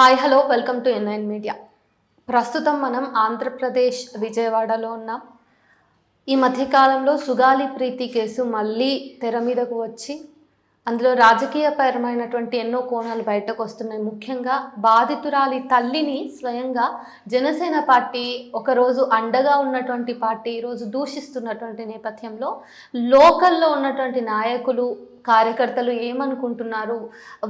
Hi hello welcome to ఎన్ఐన్ media. ప్రస్తుతం మనం ఆంధ్రప్రదేశ్ విజయవాడలో ఉన్నాం. ఈ మధ్యకాలంలో సుగాలి ప్రీతి కేసు మళ్ళీ తెర మీదకు వచ్చి అందులో రాజకీయపరమైనటువంటి ఎన్నో కోణాలు బయటకు వస్తున్నాయి. ముఖ్యంగా బాధితురాలి తల్లిని స్వయంగా జనసేన పార్టీ ఒకరోజు అండగా ఉన్నటువంటి పార్టీ ఈరోజు దూషిస్తున్నటువంటి నేపథ్యంలో లోకల్లో ఉన్నటువంటి నాయకులు కార్యకర్తలు ఏమనుకుంటున్నారు?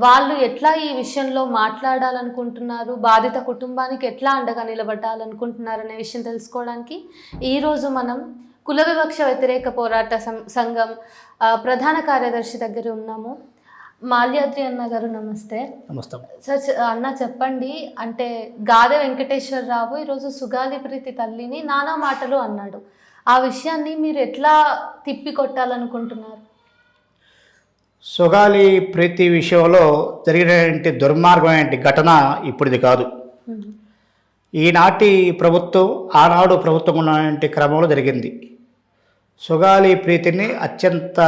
వాళ్ళు ఎట్లా ఈ విషయంలో మాట్లాడాలనుకుంటున్నారు? బాధిత కుటుంబానికి ఎట్లా అండగా నిలబడాలనుకుంటున్నారు అనే విషయం తెలుసుకోవడానికి ఈరోజు మనం కుల వివక్ష వ్యతిరేక పోరాట సం- సంఘం ప్రధాన కార్యదర్శి దగ్గర ఉన్నాము. మాల్యాద్రి అన్న గారు నమస్తే. నమస్తే. సార్ అన్న చెప్పండి అంటే గాదె వెంకటేశ్వరరావు ఈరోజు సుగాలి ప్రీతి తల్లిని నానా మాటలు అన్నాడు. ఆ విషయాన్ని మీరు ఎట్లా తిప్పి కొట్టాలనుకుంటున్నారు సుగాలి ప్రీతి విషయంలో జరిగినటువంటి దుర్మార్గమైన ఘటన ఇప్పుడుది కాదు. ఈనాటి ప్రభుత్వం ఆనాడు ప్రభుత్వం ఉన్నటువంటి క్రమంలో జరిగింది. సుగాలి ప్రీతిని అత్యంత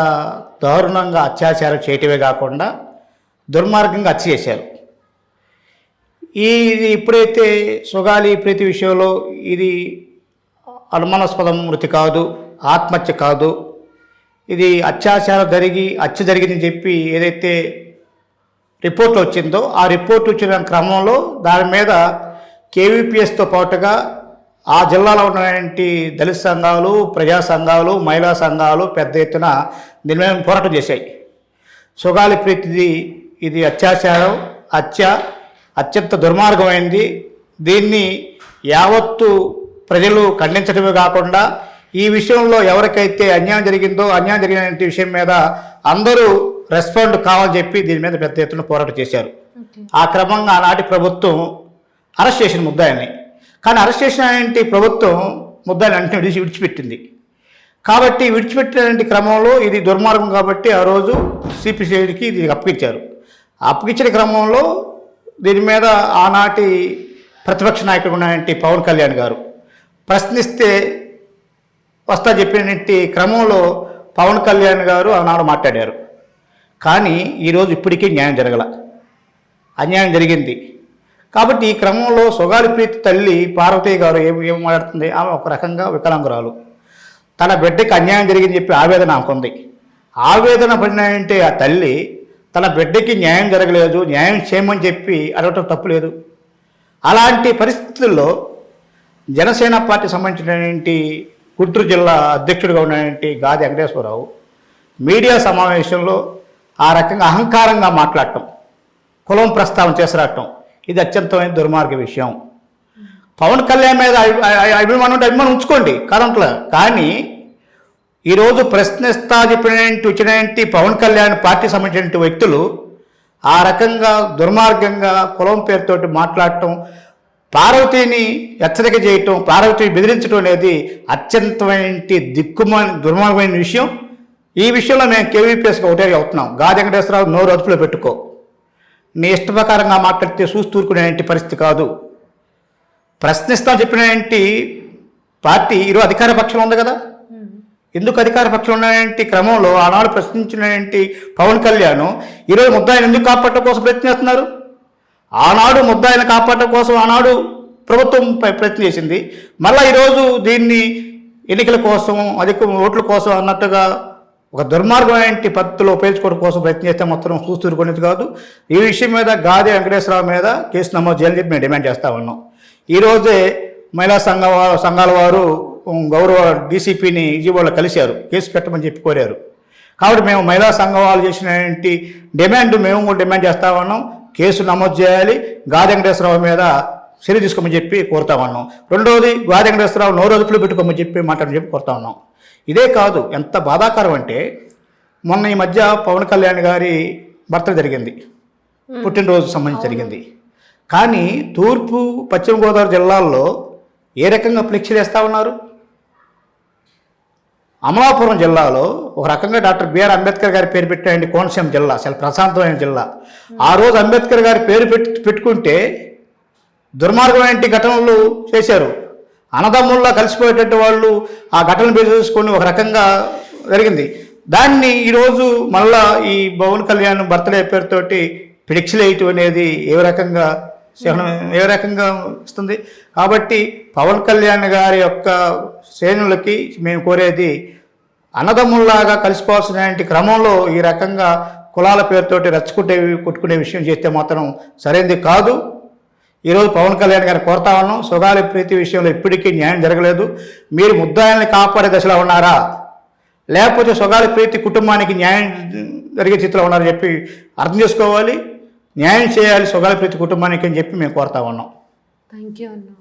దారుణంగా అత్యాచారం చేయటమే కాకుండా దుర్మార్గంగా హత్య చేశారు. ఈ ఇది ఇప్పుడైతే సుగాలి ప్రీతి విషయంలో ఇది అనుమానాస్పదం మృతి కాదు ఆత్మహత్య కాదు. ఇది అత్యాచారం జరిగి హత్య జరిగిందని చెప్పి ఏదైతే రిపోర్ట్ వచ్చిందో ఆ రిపోర్ట్ వచ్చిన క్రమంలో దాని మీద కేవీపీఎస్తో పాటుగా ఆ జిల్లాలో ఉన్నటువంటి దళిత సంఘాలు ప్రజా సంఘాలు మహిళా సంఘాలు పెద్ద ఎత్తున దీని మీద పోరాటం చేశాయి. సుగాలి ప్రీతిది ఇది అత్యాచారం హత్య అత్యంత దుర్మార్గమైంది. దీన్ని యావత్తు ప్రజలు ఖండించడమే కాకుండా ఈ విషయంలో ఎవరికైతే అన్యాయం జరిగిందో అన్యాయం జరిగిన విషయం మీద అందరూ రెస్పాండ్ కావాలని చెప్పి దీని మీద పెద్ద ఎత్తున పోరాటం చేశారు. ఆ క్రమంగా ఆనాటి ప్రభుత్వం అరెస్ట్ చేసిన ముద్దాయిని. కానీ అరెస్ట్ చేసినటువంటి ప్రభుత్వం ముద్దాయిని అంటే విడిచి విడిచిపెట్టింది. కాబట్టి విడిచిపెట్టినటువంటి క్రమంలో ఇది దుర్మార్గం కాబట్టి ఆ రోజు సిపిసిఐడికి ఇది అప్పగించారు. అప్పగించిన క్రమంలో దీని మీద ఆనాటి ప్రతిపక్ష నాయకుడు ఉన్నటువంటి పవన్ కళ్యాణ్ గారు ప్రశ్నిస్తే వస్తా చెప్పినటువంటి క్రమంలో పవన్ కళ్యాణ్ గారు ఆనాడు మాట్లాడారు. కానీ ఈరోజు ఇప్పటికీ న్యాయం జరగల. అన్యాయం జరిగింది. కాబట్టి ఈ క్రమంలో సుగాలి ప్రీతి తల్లి పార్వతీ గారు ఏం ఏం మాట్లాడుతుంది? ఆమె ఒక రకంగా వికలాంగురాలు. తన బిడ్డకి అన్యాయం జరిగింది చెప్పి ఆవేదన ఆమెకుంది. ఆవేదన పడినంటే ఆ తల్లి తన బిడ్డకి న్యాయం జరగలేదు న్యాయం చేయమని చెప్పి అడగటం తప్పులేదు అలాంటి పరిస్థితుల్లో జనసేన పార్టీ సంబంధించినటువంటి గుంటూరు జిల్లా అధ్యక్షుడిగా ఉన్నటువంటి గాది వెంకటేశ్వరరావు మీడియా సమావేశంలో ఆ రకంగా అహంకారంగా మాట్లాడటం కులం ప్రస్తావన చేసిరాటం ఇది అత్యంతమైన దుర్మార్గ విషయం. పవన్ కళ్యాణ్ మీద అభిమానం ఉంటే అభిమానం ఉంచుకోండి కరెంట్లో. కానీ ఈరోజు ప్రశ్నిస్తా చెప్పినటువంటి వచ్చినటువంటి పవన్ కళ్యాణ్ పార్టీ సంబంధించిన వ్యక్తులు ఆ రకంగా దుర్మార్గంగా కులం పేరుతోటి మాట్లాడటం పార్వతిని హెచ్చరిక చేయటం పార్వతిని బెదిరించడం అనేది అత్యంతమైన దిక్కుమైన దుర్మార్గమైన విషయం. ఈ విషయంలో మేము కేవీపీఎస్గా ఒకటే అవుతున్నాం గాది వెంకటేశ్వరరావు నోరు అదుపులో పెట్టుకో. నీ ఇష్ట ప్రకారంగా మాట్లాడితే చూస్తూరుకునేటువంటి పరిస్థితి కాదు. ప్రశ్నిస్తాం చెప్పినటువంటి పార్టీ ఈరోజు అధికార పక్షంలో ఉంది కదా? ఎందుకు అధికార పక్షంలో ఉన్నటువంటి క్రమంలో ఆనాడు ప్రశ్నించినటువంటి పవన్ కళ్యాణ్ ఈరోజు ముద్దాయిని ఎందుకు కాపాడటం కోసం ప్రయత్నిస్తున్నారు ఆనాడు ముద్దాయిని కాపాడటం కోసం ఆనాడు ప్రభుత్వం ప్ర- ప్రయత్నం చేసింది. మళ్ళీ ఈరోజు దీన్ని ఎన్నికల కోసం అధిక ఓట్ల కోసం అన్నట్టుగా ఒక దుర్మార్గమైన పద్ధతిలో ఉపయోగించుకోవడం కోసం ప్రయత్నం చేస్తే మొత్తం చూస్తూరుకునేది కాదు. ఈ విషయం మీద గాది వెంకటేశ్వరరావు మీద కేసు నమోదు చేయాలని చెప్పి మేము డిమాండ్ చేస్తా ఉన్నాం. ఈరోజే మహిళా సంఘ సంఘాల వారు గౌరవ డీసీపీని విజయవాడలో కలిశారు. కేసు పెట్టమని చెప్పి కోరారు. కాబట్టి మేము మహిళా సంఘం వాళ్ళు చేసినటువంటి డిమాండ్ మేము కూడా డిమాండ్ చేస్తా ఉన్నాం. కేసు నమోదు చేయాలి. గాది వెంకటేశ్వరరావు మీద చర్య తీసుకోమని చెప్పి కోరుతా ఉన్నాం. రెండవది గాది వెంకటేశ్వరరావు నోరు అదుపులో పెట్టుకోమని చెప్పి మాట్లాడమని చెప్పి కోరుతా ఉన్నాం. ఇదే కాదు ఎంత బాధాకరం అంటే మొన్న ఈ మధ్య పవన్ కళ్యాణ్ గారి బర్త్డే జరిగింది. పుట్టినరోజు సంబంధించి జరిగింది. కానీ తూర్పు పశ్చిమ గోదావరి జిల్లాల్లో ఏ రకంగా ఫ్లెక్సీలు వేస్తూ ఉన్నారు? అమలాపురం జిల్లాలో ఒక రకంగా డాక్టర్ బిఆర్ అంబేద్కర్ గారి పేరు పెట్టండి కోనసీమ జిల్లా చాలా ప్రశాంతమైన జిల్లా. ఆ రోజు అంబేద్కర్ గారి పేరు పెట్టి పెట్టుకుంటే దుర్మార్గమైన ఘటనలు చేశారు. అన్నదమ్ముల్లా కలిసిపోయేటట్టు వాళ్ళు ఆ ఘటనలు బేస్ చేసుకొని ఒక రకంగా జరిగింది. దాన్ని ఈరోజు మళ్ళా ఈ పవన్ కళ్యాణ్ బర్త్డే పేరుతోటి పిడిక్సలు వేయటం అనేది ఏ రకంగా చిహ్నం ఏ రకంగా ఇస్తుంది కాబట్టి పవన్ కళ్యాణ్ గారి యొక్క శ్రేణులకి మేము కోరేది అన్నదమ్ముల్లాగా కలిసిపోవాల్సిన క్రమంలో ఈ రకంగా కులాల పేరుతోటి రచ్చుకుంటే కొట్టుకునే విషయం చేస్తే మాత్రం సరైనది కాదు. ఈరోజు పవన్ కళ్యాణ్ గారిని కోరుతా ఉన్నాం. సుగాలి ప్రీతి విషయంలో ఇప్పటికీ న్యాయం జరగలేదు. మీరు ముద్దాయిల్ని కాపాడే దశలో ఉన్నారా? లేకపోతే సుగాలి ప్రీతి కుటుంబానికి న్యాయం జరిగే స్థితిలో ఉన్నారని చెప్పి అర్థం చేసుకోవాలి. న్యాయం చేయాలి సుగాలి ప్రీతి కుటుంబానికి అని చెప్పి మేము కోరుతా ఉన్నాం. Thank you